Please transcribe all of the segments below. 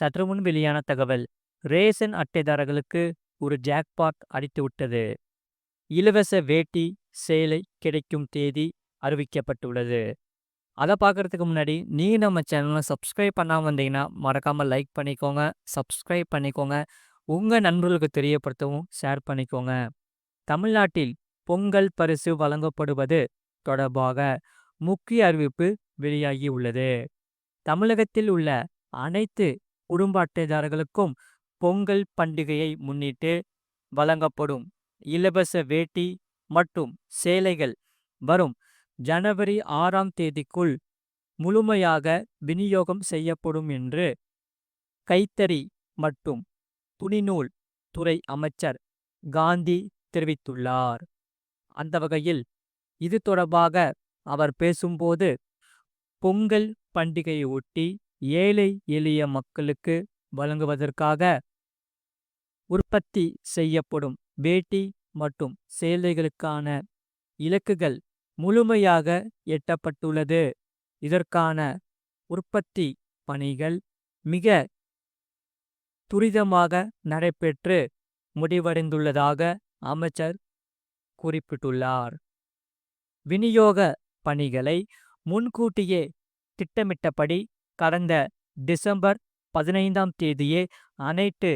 சற்று முன் வெளியான தகவல். ரேஷன் அட்டைதாரர்களுக்கு ஒரு ஜாக்பாட் அடித்துவிட்டது இலவச வேட்டி சேலை கிடைக்கும் தேதி அறிவிக்கப்பட்டுள்ளது. அதை பார்க்குறதுக்கு முன்னாடி நீங்கள் நம்ம சேனலை சப்ஸ்கிரைப் பண்ணாமல் வந்தீங்கன்னா மறக்காமல் லைக் பண்ணிக்கோங்க சப்ஸ்கிரைப் பண்ணிக்கோங்க. உங்கள் நண்பர்களுக்கு தெரியப்படுத்தவும் ஷேர் பண்ணிக்கோங்க. தமிழ்நாட்டில் பொங்கல் பரிசு வழங்கப்படுவது தொடர்பாக முக்கிய அறிவிப்பு வெளியாகி உள்ளது. தமிழகத்தில் உள்ள அனைத்து குடும்ப அட்டைதாரர்களுக்கும் பொங்கல் பண்டிகையை முன்னிட்டு வழங்கப்படும். இலவச வேட்டி மற்றும் சேலைகள் வரும். ஜனவரி ஆறாம் தேதிக்குள் முழுமையாக விநியோகம் செய்யப்படும் என்று கைத்தறி மற்றும் துணிநூல் துறை அமைச்சர் காந்தி தெரிவித்துள்ளார். அந்த வகையில் இது தொடர்பாக அவர் பேசும்போது பொங்கல் பண்டிகையை ஒட்டி ஏழை எளிய மக்களுக்கு வழங்குவதற்காக உற்பத்தி செய்யப்படும் வேட்டி மற்றும் சேலைகளுக்கான இலக்குகள் முழுமையாக எட்டப்பட்டுள்ளது. இதற்கான உற்பத்தி பணிகள் மிக துரிதமாக நடைபெற்று முடிவடைந்துள்ளதாக அமைச்சர் குறிப்பிட்டுள்ளார். விநியோக பணிகளை முன்கூட்டியே திட்டமிட்டபடி கடந்த டிசம்பர் பதினைந்தாம் தேதியே அனைத்து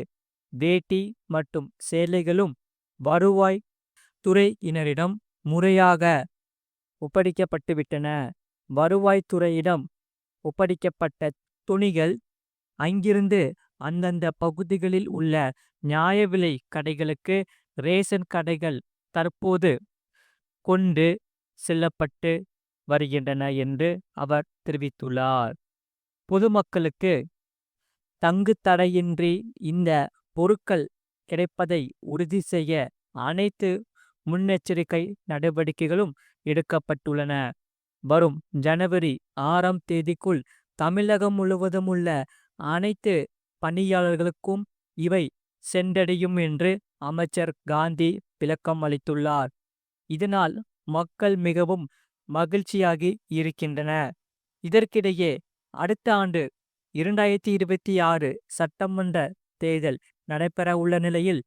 வேட்டி மற்றும் சேலைகளும் வருவாய் துறையினரிடம் முறையாக ஒப்படைக்கப்பட்டுவிட்டன. வருவாய்த்துறையிடம் ஒப்படைக்கப்பட்ட துணிகள் அங்கிருந்து அந்தந்த பகுதிகளில் உள்ள நியாய விலை கடைகளுக்கு ரேஷன் கடைகள் தற்போது கொண்டு செல்லப்பட்டு வருகின்றன என்று அவர் தெரிவித்துள்ளார். பொதுமக்களுக்கு தங்குத்தடையின்றி இந்த பொருட்கள் கிடைப்பதை உறுதி செய்ய அனைத்து முன்னெச்சரிக்கை நடவடிக்கைகளும் எடுக்கப்பட்டுள்ளன. வரும் ஜனவரி ஆறாம் தேதிக்குள் தமிழகம் முழுவதும் உள்ள அனைத்து பணியாளர்களுக்கும் இவை சென்றடையும் என்று அமைச்சர் காந்தி விளக்கம் அளித்துள்ளார். இதனால் மக்கள் மிகவும் மகிழ்ச்சியாகி இருக்கின்றன இதற்கிடையே அடுத்த ஆண்டு இரண்டாயிரத்தி இருபத்தி ஆறு சட்டமன்ற தேர்தல் நடைபெற உள்ள நிலையில்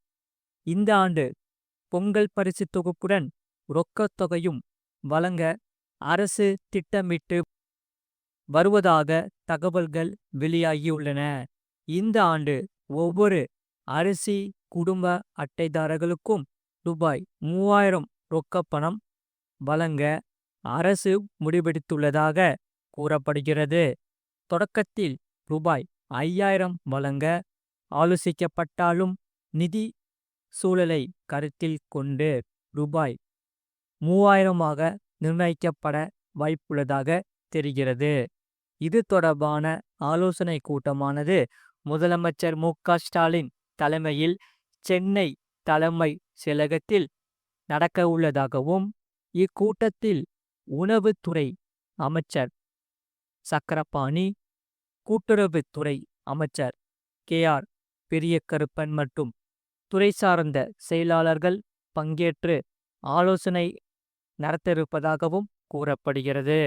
இந்த ஆண்டு பொங்கல் பரிசு தொகுப்புடன் ரொக்கத் தொகையும் வழங்க அரசு திட்டமிட்டு வருவதாக தகவல்கள் வெளியாகியுள்ளன. இந்த ஆண்டு ஒவ்வொரு அரிசி குடும்ப அட்டைதாரர்களுக்கும் ரூபாய் மூவாயிரம் ரொக்கப்பணம் வழங்க அரசு முடிவெடுத்துள்ளதாக கூறப்படுகிறது. தொடக்கத்தில் ரூபாய் ஐயாயிரம் வழங்க ஆலோசிக்கப்பட்டாலும் நிதி சூழலை கருத்தில் கொண்டு ரூபாய் மூவாயிரமாக நிர்ணயிக்கப்பட வாய்ப்புள்ளதாக தெரிகிறது. இது தொடர்பான ஆலோசனை கூட்டமானது முதலமைச்சர் மு. க. ஸ்டாலின் தலைமையில் சென்னை தலைமை செயலகத்தில் நடக்கவுள்ளதாகவும் இக்கூட்டத்தில் உணவுத்துறை அமைச்சர் சக்கரபாணி கூட்டுறவுத்துறை அமைச்சர் கே. ஆர். பெரியக்கருப்பன் மற்றும் துறை சார்ந்த செயலாளர்கள் பங்கேற்று ஆலோசனை நடத்தவிருப்பதாகவும் கூறப்படுகிறது.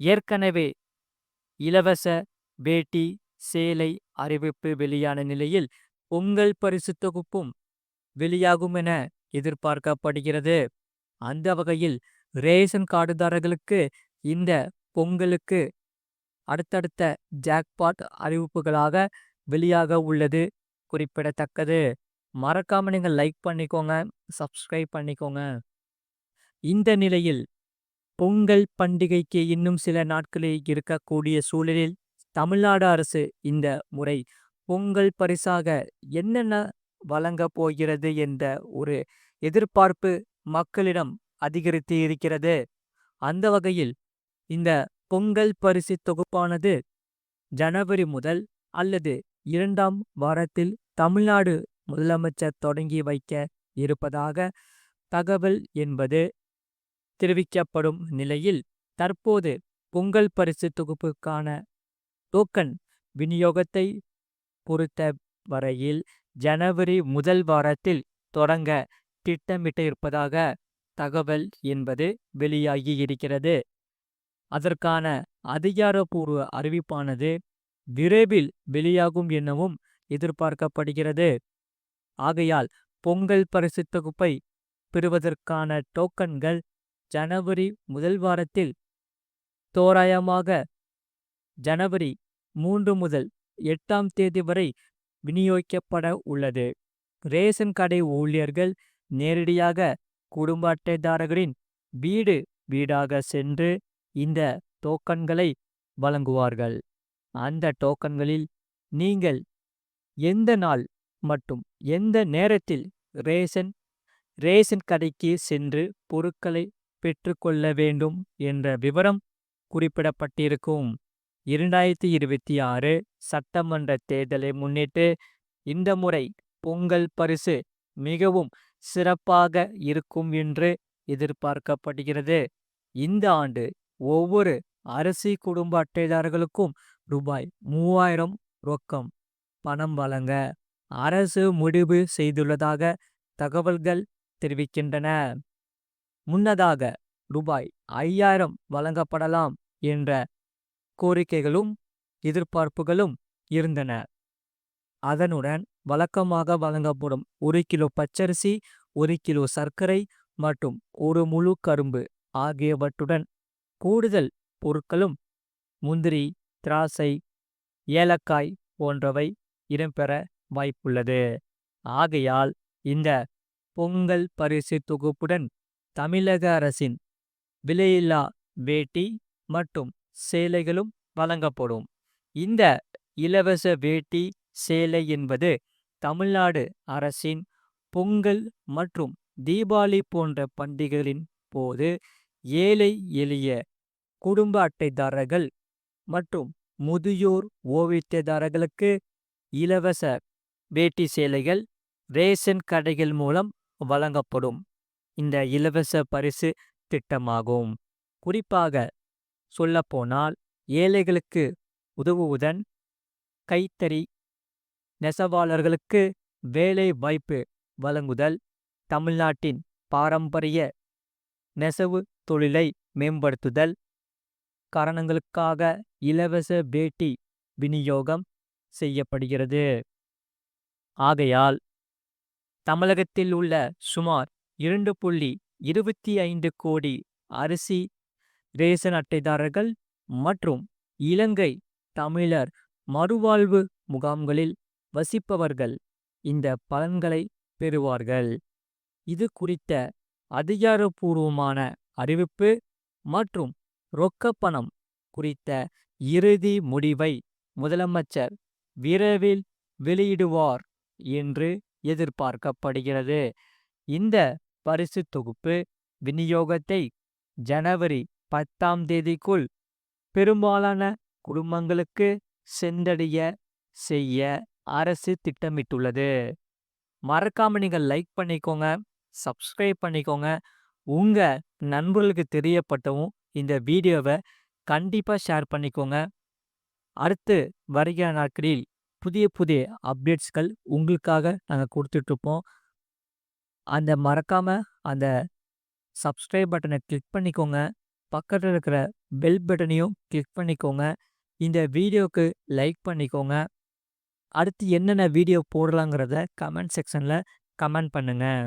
ஏற்கனவே இலவச வேட்டி சேலை அறிவிப்பு வெளியான நிலையில் பொங்கல் பரிசு தொகுப்பும் வெளியாகும் என எதிர்பார்க்கப்படுகிறது. அந்த வகையில் ரேஷன் கார்டுதாரர்களுக்கு இந்த பொங்கலுக்கு அடுத்தடுத்த ஜாக்பாட் அறிவிப்புகளாக வெளியாக உள்ளது. குறிப்பிடத்தக்கது. மறக்காம நீங்கள் லைக் பண்ணிக்கோங்க சப்ஸ்கிரைப் பண்ணிக்கோங்க. இந்த நிலையில் பொங்கல் பண்டிகைக்கு இன்னும் சில நாட்களில் இருக்கக்கூடிய சூழலில் தமிழ்நாடு அரசு இந்த முறை பொங்கல் பரிசாக என்னென்ன வழங்கப் போகிறது என்ற ஒரு எதிர்பார்ப்பு மக்களிடம் அதிகரித்து இருக்கிறது. அந்த வகையில் இந்த பொங்கல் பரிசு தொகுப்பானது ஜனவரி முதல் அல்லது இரண்டாம் வாரத்தில் தமிழ்நாடு முதலமைச்சர் தொடங்கி வைக்க இருப்பதாக தகவல் என்பது தெரிவிக்கப்படும் நிலையில் தற்போது பொங்கல் பரிசு தொகுப்புக்கான டோக்கன் விநியோகத்தை பொறுத்த வரையில் ஜனவரி முதல் வாரத்தில் தொடங்க திட்டமிட்டிருப்பதாக தகவல் என்பது வெளியாகி இருக்கிறது. அதற்கான அதிகாரப்பூர்வ அறிவிப்பானது விரைவில் வெளியாகும் எனவும் எதிர்பார்க்கப்படுகிறது. ஆகையால் பொங்கல் பரிசு தொகுப்பை பெறுவதற்கான டோக்கன்கள் ஜனவரி முதல் வாரத்தில் தோராயமாக ஜனவரி மூன்று முதல் எட்டாம் தேதி வரை விநியோகிக்கப்பட உள்ளது. ரேஷன் கடை ஊழியர்கள் நேரடியாக குடும்ப அட்டைதாரர்களின் வீடு வீடாக சென்று இந்த டோக்கன்களை வழங்குவார்கள். அந்த டோக்கன்களில் நீங்கள் எந்த நாள் மற்றும் எந்த நேரத்தில் ரேஷன் ரேஷன் கடைக்கு சென்று பொருட்களை பெற்றுக்கொள்ள வேண்டும் என்ற விவரம் குறிப்பிடப்பட்டிருக்கும். இரண்டாயிரத்தி இருபத்தி ஆறு சட்டமன்ற தேர்தலை முன்னிட்டு இந்த முறை பொங்கல் பரிசு மிகவும் சிறப்பாக இருக்கும் என்று எதிர்பார்க்கப்படுகிறது. இந்த ஆண்டு ஒவ்வொரு அரிசி குடும்ப அட்டைதாரர்களுக்கும் ரூபாய் மூவாயிரம் ரொக்கம் பணம் வழங்க அரசு முடிவு செய்துள்ளதாக தகவல்கள் தெரிவிக்கின்றன. முன்னதாக ரூபாய் ஐயாயிரம் வழங்கப்படலாம் என்ற கோரிக்கைகளும் எதிர்பார்ப்புகளும் இருந்தன. அதனுடன் வழக்கமாக வழங்கப்படும் ஒரு கிலோ பச்சரிசி ஒரு கிலோ சர்க்கரை மற்றும் ஒரு முழு கரும்பு ஆகியவற்றுடன் கூடுதல் பொருட்களும் முந்திரி திராட்சை ஏலக்காய் போன்றவை இடம்பெற வாய்ப்புள்ளது. ஆகையால் இந்த பொங்கல் பரிசு தொகுப்புடன் தமிழக அரசின் விலையில்லா வேட்டி மற்றும் சேலைகளும் வழங்கப்படும். இந்த இலவச வேட்டி சேலை என்பது தமிழ்நாடு அரசின் பொங்கல் மற்றும் தீபாவளி போன்ற பண்டிகைகளின் போது ஏழை எளிய குடும்ப அட்டைதாரர்கள் மற்றும் முதியோர் ஓய்வூதியதாரர்களுக்கு இலவச வேட்டி சேலைகள் ரேஷன் கடைகள் மூலம் வழங்கப்படும். இந்த இலவச பரிசு திட்டமாகும். குறிப்பாக சொல்லப்போனால் ஏழைகளுக்கு உதவுவதன் கைத்தறி நெசவாளர்களுக்கு வேலை வாய்ப்பு வழங்குதல் தமிழ்நாட்டின் பாரம்பரிய நெசவு தொழிலை மேம்படுத்துதல் காரணங்களுக்காக இலவச பேட்டி விநியோகம் செய்யப்படுகிறது. ஆகையால் தமிழகத்தில் உள்ள சுமார் இரண்டு புள்ளி இருபத்தி ஐந்து கோடி அரிசி ரேசன் அட்டைதாரர்கள் மற்றும் இலங்கை தமிழர் மறுவாழ்வு முகாம்களில் வசிப்பவர்கள் இந்த பலன்களை பெறுவார்கள். இது குறித்த அதிகாரப்பூர்வமான அறிவிப்பு மற்றும் ரொக்கப்பணம் குறித்த இறுதி முடிவை முதலமைச்சர் விரைவில் வெளியிடுவார் என்று எதிர்பார்க்கப்படுகிறது. இந்த பரிசு தொகுப்பு விநியோகத்தை ஜனவரி பத்தாம் தேதிக்குள் பெரும்பாலான குடும்பங்களுக்கு சென்றடைய செய்ய அரசு திட்டமிட்டுள்ளது. மறக்காம நீங்கள் லைக் பண்ணிக்கோங்க சப்ஸ்கிரைப் பண்ணிக்கோங்க. உங்க நண்பர்களுக்கு தெரியப்பட்டவும் இந்த வீடியோவை கண்டிப்பாக ஷேர் பண்ணிக்கோங்க. அடுத்து வருகிற நாட்களில் புதிய புதிய அப்டேட்ஸ்கள் உங்களுக்காக நாங்கள் கொடுத்துட்ருப்போம். அந்த மறக்காம அந்த சப்ஸ்கிரைப் பட்டனை கிளிக் பண்ணிக்கோங்க. பக்கத்தில் இருக்கிற பெல் பட்டனையும் கிளிக் பண்ணிக்கோங்க. இந்த வீடியோவுக்கு லைக் பண்ணிக்கோங்க. அடுத்து என்னென்ன வீடியோ போடலாங்கிறத கமெண்ட் செக்ஷனில் கமெண்ட் பண்ணுங்கள்